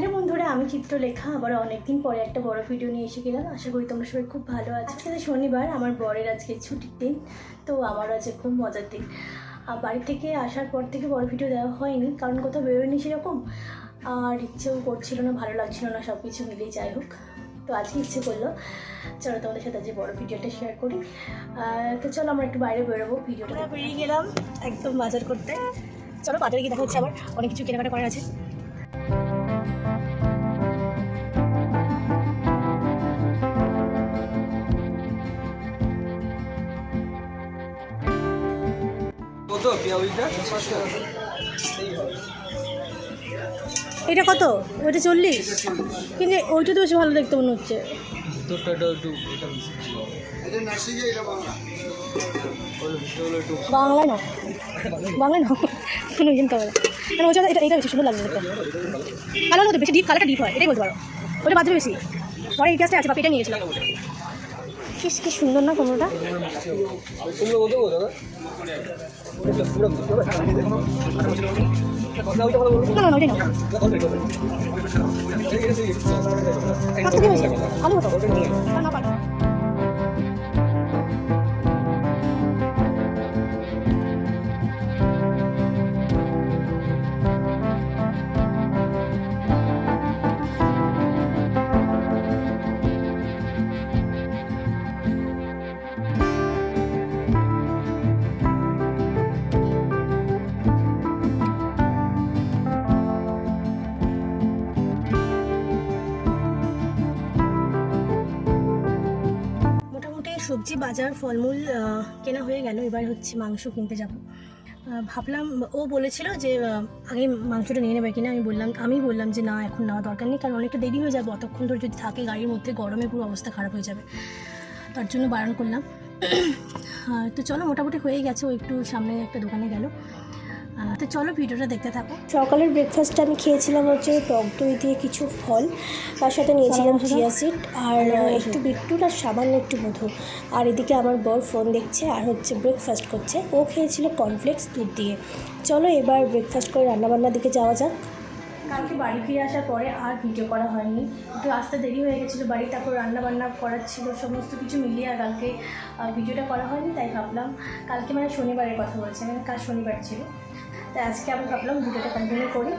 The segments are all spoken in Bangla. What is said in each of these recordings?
হ্যালো বন্ধুরা, আমি চিত্রলেখা। আবার অনেকদিন পরে একটা বড় ভিডিও নিয়ে এসে গেলাম। আশা করি তোমরা সবাই খুব ভালো আছো। আজকে তো শনিবার, আমার বরের আজকে ছুটির দিন, তো আমারও আজকে খুব মজার দিন। আর বাড়ি থেকে আসার পর থেকে বড় ভিডিও দেওয়া হয়নি, কারণ কোথাও বেরোয়নি সেরকম। আর ইচ্ছেও করছিল না, ভালো লাগছিল না সব কিছু মিলিয়ে যাই হোক। তো আজকে ইচ্ছে করল, চলো তোমাদের সাথে আজকে বড় ভিডিওটা শেয়ার করি। তো চলো আমরা একটু বাইরে বেরোবো, ভিডিওটা বেরিয়ে গেলাম একদম বাজার করতে। চলো বাজারে গিয়ে দেখা হচ্ছে আবার, অনেক কিছু কেনাকাটা করার আছে। কত? পেঁয়াজটা এটা কত? ওইটা চল্লিশ? কিন্তু ওইটা তো বেশি ভালো দেখতে মনে হচ্ছে। ভিতরটা একটু এটা বেশি ওগুলো ভিতরগুলো একটু বাংলায় না। বাংলায় না। কোনো কিনতে হবে না। মানে ওই এটা এটা বেশি সুন্দর লাগছে দেখতে। কালো না বেশি ডিপ কালারটা ডিপ হয় এটাই বলতে পারো। ওটা বাদ বেশি। পরে এই গাছটা আছে বাপি এটা নিয়ে গেছিলাম। কি কি সুন্দর না কোনোটা? না না ওইটাই না। ভালো হতো বাজার ফলমূল কেনা হয়ে গেল। এবার হচ্ছে মাংস কিনতে যাব। ভাবলাম, ও বলেছিল যে আগে মাংসটা নিয়ে নেবে কিনা। আমি বললাম আমি বললাম যে না, এখন নেওয়া দরকার নেই, কারণ অনেকটা দেরি হয়ে যাবে। অতক্ষণ ধরে যদি থাকে গাড়ির মধ্যে, গরমে পুরো অবস্থা খারাপ হয়ে যাবে। তার জন্য বারণ করলাম। তো চলো, মোটামুটি হয়ে গেছে। ও একটু সামনে একটা দোকানে গেল। তো চলো ভিডিওটা দেখতে থাকো। সকালের ব্রেকফাস্টটা আমি খেয়েছিলাম হচ্ছে টক দই দিয়ে কিছু ফল তার সাথে নিয়েছিলাম চিয়া সিড আর একটু বিট্টুর আর সামান্য একটু মধু। আর এদিকে আমার বর ফোন দেখছে আর হচ্ছে ব্রেকফাস্ট করছে। ও খেয়েছিল কর্নফ্লেক্স দুধ দিয়ে। চলো এবার ব্রেকফাস্ট করে রান্নাবান্নার দিকে যাওয়া যাক। কালকে বাড়ি ফিরে আসার পরে আর ভিডিও করা হয়নি। একটু আসতে দেরি হয়ে গেছিল বাড়ি তারপর রান্না বান্না করার ছিল, সমস্ত কিছু মিলিয়ে আর কালকে ভিডিওটা করা হয়নি, তাই ভাবলাম কালকে মানে শনিবারের কথা বলছি মানে কাল শনিবার ছিল। তাই আজকে আমি ভাবলাম ভিডিওটা কন্টিনিউ করি।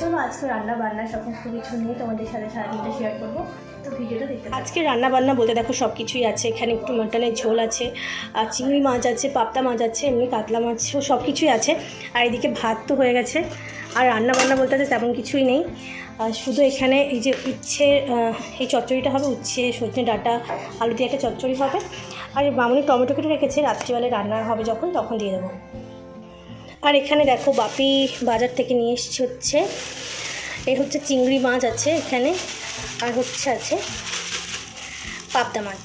চলো আজকে রান্না বান্না সমস্ত কিছু নিয়ে তোমাদের সাথে সারাদিনটা শেয়ার করব। তো ভিডিওটা আজকে রান্না বান্না বলতে দেখো সব কিছুই আছে, এখানে একটু মাটনের ঝোল আছে আর চিংড়ি মাছ আছে, পাবদা মাছ আছে, এমনি কাতলা মাছও সব কিছুই আছে। আর এদিকে ভাত তো হয়ে গেছে। আর রান্না বান্না বলতে তো তেমন কিছুই নেই। আর শুধু এখানে এই যে উচ্ছে এই চচ্চড়িটা হবে, উচ্ছে, সজনে ডাঁটা, আলু দিয়ে একটা চচ্চড়ি হবে। আর মামুনি টমেটো কেটে রেখেছে রাত্রিবেলায় রান্না হবে যখন, তখন দিয়ে দেবো। আর এখানে দেখো বাপি বাজার থেকে নিয়ে এসছে হচ্ছে। এই হচ্ছে চিংড়ি মাছ আছে এখানে, আর হচ্ছে আছে পাবদা মাছ।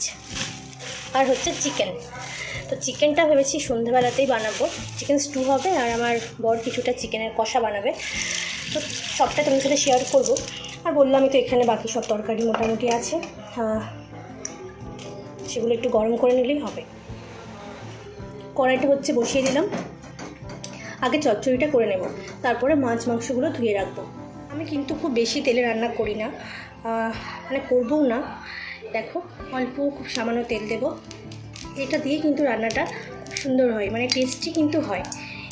আর হচ্ছে চিকেন। তো চিকেনটা ভেবেছি সন্ধ্যেবেলাতেই বানাবো। চিকেন স্টু হবে আর আমার বর কিছুটা চিকেনের কষা বানাবে। তো সবটা তোমার সাথে শেয়ার করব। আর বললামই তো এখানে বাকি সব তরকারি মোটামুটি আছে। সেগুলো একটু গরম করে নিলেই হবে। কড়াইটা হচ্ছে বসিয়ে দিলাম। আগে চচ্চড়িটা করে নেব। তারপরে মাছ মাংসগুলো ধুয়ে রাখব। আমি কিন্তু খুব বেশি তেলে রান্না করি না। মানে করবও না। দেখো, অল্প খুব সামান্য তেল দেব। এটা দিয়ে কিন্তু রান্নাটা সুন্দর হয় মানে টেস্টি কিন্তু হয়।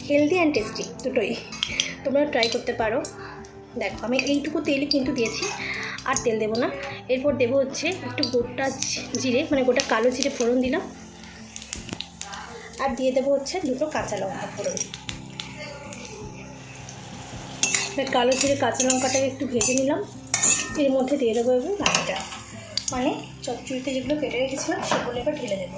হেলদি অ্যান্ড টেস্টি দুটোই। তোমরা ট্রাই করতে পারো। দেখো, আমি এইটুকু তেলই কিন্তু দিয়েছি, আর তেল দেবো না। এরপর দেবো হচ্ছে একটু গোটা জিরে মানে গোটা কালো জিরে ফোড়ন দিলাম। আর দিয়ে দেবো হচ্ছে দুটো কাঁচা লঙ্কা ফোড়ন। কালো জিরে, কাঁচা লঙ্কাটাকে একটু ভেজে নিলাম। এর মধ্যে দিয়ে দেবো এবার বাকিটা মানে চচ্চড়িতে যেগুলো কেটে রেখেছিলাম, সেগুলো এবার ঢেলে দেবো।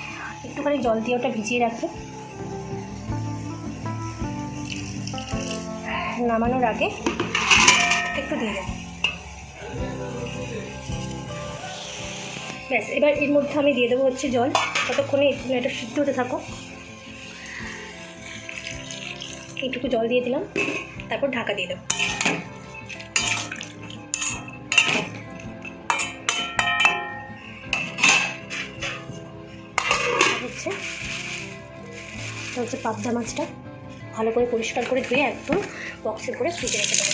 একটুখানি জল দিয়ে ওটা ভিজিয়ে রাখবে। নামানোর আগে একটু দিয়ে দেবেন ব্যাস, এবার এর মধ্যে আমি দিয়ে দেবো হচ্ছে জল। ততক্ষণে এটা সিদ্ধ হতে থাকো। এইটুকু জল দিয়ে দিলাম। তারপর ঢাকা দিয়ে দেবো। হচ্ছে পাবদা মাছটা ভালো করে পরিষ্কার করে ধুয়ে একদম বক্সে করে ফ্রিজে রেখে দেবো।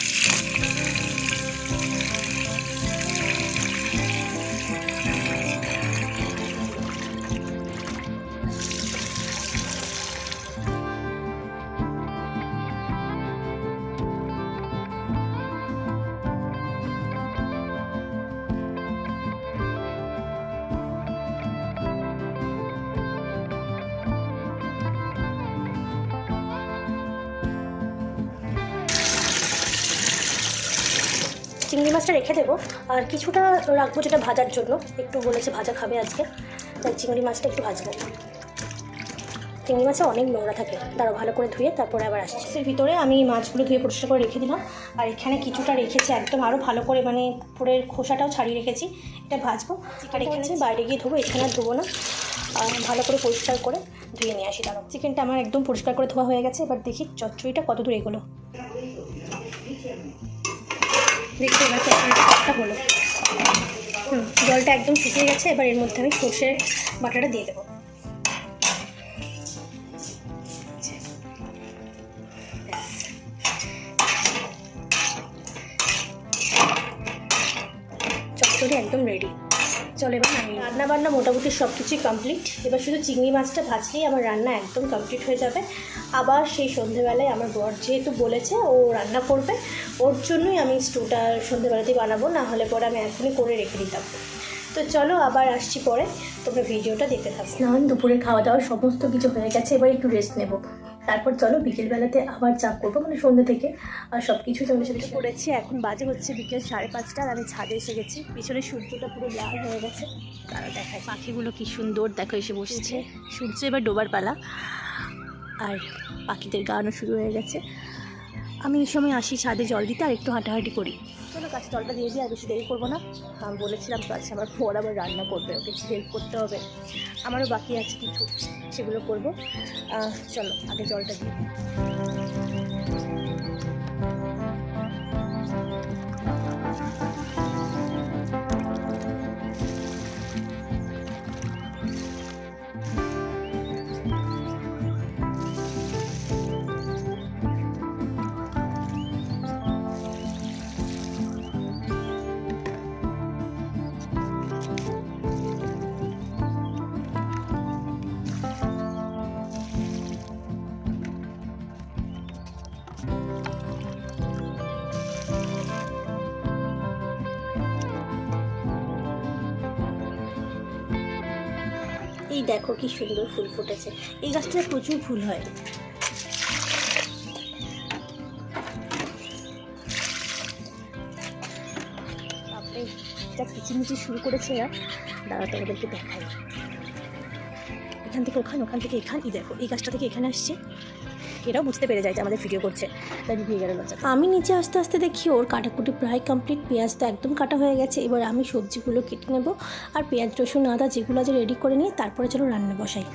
চিংড়ি মাছটা রেখে দেবো। আর কিছুটা রাখব যেটা ভাজার জন্য। একটু বলেছে ভাজা খাবে আজকে। তাই চিংড়ি মাছটা একটু ভাজবো। চিংড়ি মাছে অনেক নোংরা থাকে। তারও ভালো করে ধুয়ে তারপরে আবার আসছে। এর ভিতরে আমি মাছগুলো ধুয়ে পরিষ্কার করে রেখে দিলাম। আর এখানে কিছুটা রেখেছি একদম আরও ভালো করে মানে পুরের খোসাটাও ছাড়িয়ে রেখেছি। এটা ভাজবো। আর এখানে বাইরে গিয়ে ধোবো এখানে আর ধোবো না। আর ভালো করে পরিষ্কার করে ধুয়ে নিয়ে আসি তারও চিকেনটা আমার একদম পরিষ্কার করে ধোয়া হয়ে গেছে। এবার দেখি চচ্চড়িটা কত দূর এগোলো। দেখতে এবার একটা হলো। হুম, জলটা একদম শুকিয়ে গেছে, এবার এর মধ্যে আমি সর্ষের বাটাটা দিয়ে দেবো। একদম রেডি চলো এবার আমি রান্না বান্না মোটামুটি সব কিছুই কমপ্লিট এবার শুধু চিংড়ি মাছটা ভাজলেই আমার রান্না একদম কমপ্লিট হয়ে যাবে। আবার সেই সন্ধেবেলায় আমার বর যেহেতু বলেছে, ও রান্না করবে, ওর জন্যই আমি স্টুটা সন্ধেবেলাতেই বানাবো, না হলে পরে আমি এখনই করে রেখে দিতাম। তো চলো আবার আসছি পরে, তোমরা ভিডিওটা দেখতে থাকো। স্নান দুপুরে খাওয়া দাওয়া সমস্ত কিছু হয়ে গেছে, এবার একটু রেস্ট নেব। তারপর চলো বিকেলবেলাতে আবার চাপ করব মানে সন্ধ্যে থেকে, আর সব কিছু চলে সেটা করেছি, এখন বাজে হচ্ছে বিকেল সাড়ে পাঁচটা আমি ছাদে এসে গেছি। পিছনে সূর্যটা পুরো লাল হয়ে গেছে। তারা দেখায়। পাখিগুলো কি সুন্দর, দেখো এসে বসেছে। সূর্য এবার ডোবার পালা, আর পাখিদের গানও শুরু হয়ে গেছে। আমি এই সময় আসি ছাদে জল দিতে আর একটু হাঁটাহাঁটি করি। চলো কাছে জলটা দিয়ে দিই, আর বেশি দেরি করব না। আমি বলেছিলাম তো আজকে আমার বর আবার রান্না করবে, ওকে হেল্প করতে হবে। আমারও বাকি আছে কিছু, সেগুলো করব। চলো, আগে জলটা দিই। এই দেখো কি সুন্দর ফুল ফুটেছে। এই গাছটায় প্রচুর ফুল হয়। কিচিমিচি শুরু করেছে আর দাঁড়া, তোমাদেরকে দেখাই। এখান থেকে ওখান ওখান থেকে এখান দেখো, এই গাছটা থেকে এখানে আসছে। এরাও বুঝতে পেরে যায় যে আমাদের ভিডিও করছে। তাই ভিডিও গেল লজ্জা আমি নিচে আস্তে আস্তে দেখি ওর কাটাকুটি প্রায় কমপ্লিট পেঁয়াজ তো একদম কাটা হয়ে গেছে। এবার আমি সবজিগুলো কেটে নেব আর পেঁয়াজ রসুন আদা যেগুলো আছে রেডি করে নিয়ে তারপরে চলো রান্না বসাই।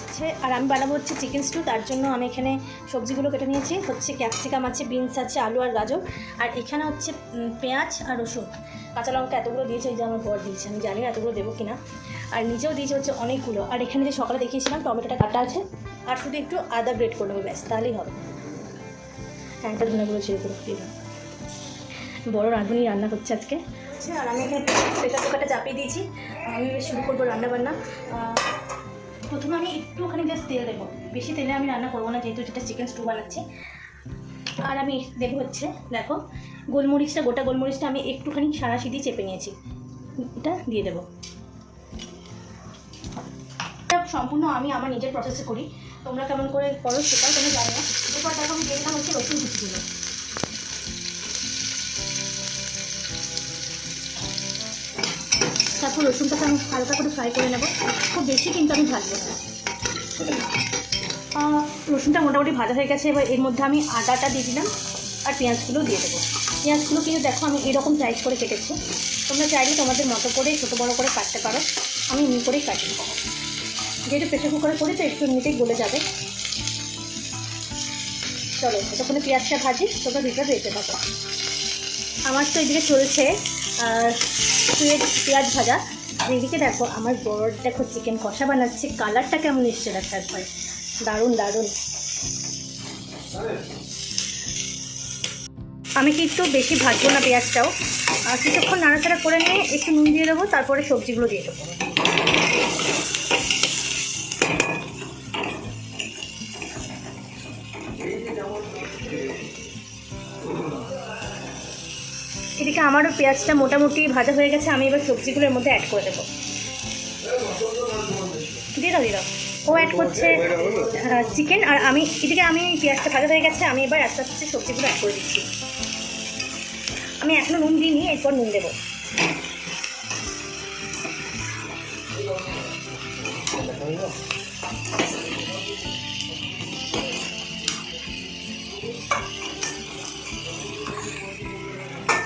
আর আমি বানাবো হচ্ছে চিকেন স্টু তার জন্য আমি এখানে সবজিগুলো কেটে নিয়েছি। হচ্ছে ক্যাপসিকাম আছে বিনস আছে আলু আর গাজর। আর এখানে হচ্ছে পেঁয়াজ আর রসুন। কাঁচা লঙ্কা এতগুলো দিয়েছে এই যে আমার বর দিয়েছে আমি জানি না এতগুলো দেবো কিনা। আর নিজেও দিয়েছে হচ্ছে অনেকগুলো। আর এখানে যে সকালে দেখিয়েছিলাম, টমেটোটা কাটা আছে। আর শুধু একটু আদা ব্রেড করে নেব, ব্যাস, তাহলেই হবে। হ্যাঁ এটা ধনেগুলো ছেড়ে করে দিয়ে বড় রাঁধুনি রান্না করছে আজকে। আচ্ছা আর আমি এখানে প্রেশার কুকারটা চাপিয়ে দিয়েছি। আমি শুরু করব রান্না বান্না প্রথমে আমি একটুখানি জাস্ট তেল দেবো। বেশি তেলে আমি রান্না করব না, যেহেতু যেটা চিকেন স্টু বানাচ্ছি। আর আমি দেবো হচ্ছে, দেখো, গোলমরিচটা, গোটা গোলমরিচটা আমি একটুখানি সারাশি দিয়ে চেপে নিয়েছি। এটা দিয়ে দেবো। সম্পূর্ণ আমি আমার নিজের প্রসেসে করি। তোমরা কেমন করে করো সেটাও তুমি জানো। না এরপর দেখো আমি দিয়ে দিলাম হচ্ছে রসুন কুচিগুলো তারপর রসুনটাকে আমি হালকা করে ফ্রাই করে নেব। খুব বেশি কিন্তু আমি ভাজবো রসুনটা মোটামুটি ভাজা হয়ে গেছে। এবার এর মধ্যে আমি আদাটা দিয়ে দিলাম আর পেঁয়াজগুলো দিয়ে দেবো। পেঁয়াজগুলো কিন্তু দেখো আমি এরকম সাইজ করে কেটেছি। তোমরা চাইলে তোমাদের মতো করে ছোটো বড়ো করে কাটতে পারো। আমি এমনি করেই কাটি যেহেতু প্রেশার কুকারে করি তো একটু এমনিতেই গলে যাবে। চলো যতক্ষণে পেঁয়াজটা ভাজি তোমরা ভিতরে দেখতে পাবো আমার তো এদিকে চলছে পেঁয়াজ ভাজা। এদিকে দেখো, আমার বড় দেখো চিকেন কষা বানাচ্ছে কালারটা কেমন এসছে দেখো একবার। দারুণ দারুণ। আমি কিন্তু বেশি ভাজবো না পেঁয়াজটাও? আর কিছুক্ষণ নাড়াচাড়া করে নিয়ে একটু নুন দিয়ে দেবো, তারপরে সবজিগুলো দিয়ে দেবো। এদিকে আমারও পেঁয়াজটা মোটামুটি ভাজা হয়ে গেছে, আমি এবার সবজিগুলোর মধ্যে অ্যাড করে দেবো। দিয়ে দাও দিয়ে দাও। ও অ্যাড করছে চিকেন আর আমি, এদিকে আমি পেঁয়াজটা ভাজা হয়ে গেছে, আমি এবার আস্তে আস্তে সবজিগুলো অ্যাড করে দিচ্ছি। আমি এখনও নুন দিই দিইনি, এরপর নুন দেবো।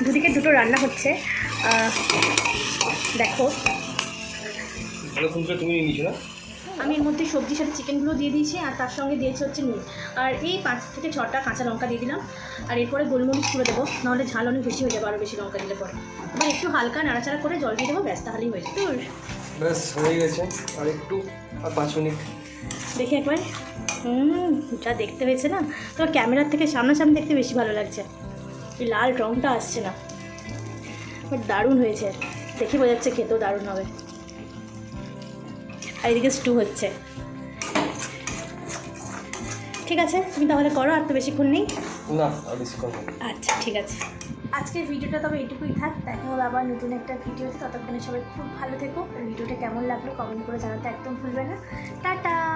দুদিকে দুটো রান্না হচ্ছে। দেখো। আমি এর মধ্যে সবজির সাথে চিকেনগুলো দিয়ে দিয়েছি আর তার সঙ্গে দিয়েছি হচ্ছে নুন। আর এই পাঁচ থেকে ছটা কাঁচা লঙ্কা দিয়ে দিলাম। আর এরপরে গোলমরিচ করে দেবো নাহলে ঝাল অনেক বেশি হয়ে যাবে আরও বেশি লঙ্কা দিলে পরে। এবার একটু হালকা নাড়াচাড়া করে জল দিয়ে দেবো ব্যাস তাহলেই হয়ে যাবে। ব্যাস হয়ে গেছে। আর একটু আর পাঁচ মিনিট। দেখি একবার। হুম যা দেখতে হয়েছে না? তোমার ক্যামেরার থেকে সামনাসামনি দেখতে বেশি ভালো লাগছে। লাল রঙটা আসছে না। বাট দারুণ হয়েছে। দেখি বোঝা যাচ্ছে খেতেও দারুণ হবে। আর এদিকে স্টু হচ্ছে। ঠিক আছে তুমি তাহলে করো আর তো বেশিক্ষণ নেই। না। আচ্ছা ঠিক আছে। আজকের ভিডিওটা তবে এটুকুই থাক। দেখা হবে আবার নতুন একটা ভিডিওতে। ততক্ষণে সবাই খুব ভালো থেকো। ভিডিওটা কেমন লাগল কমেন্ট করে জানাতে একদম ভুলবে না। টাটা!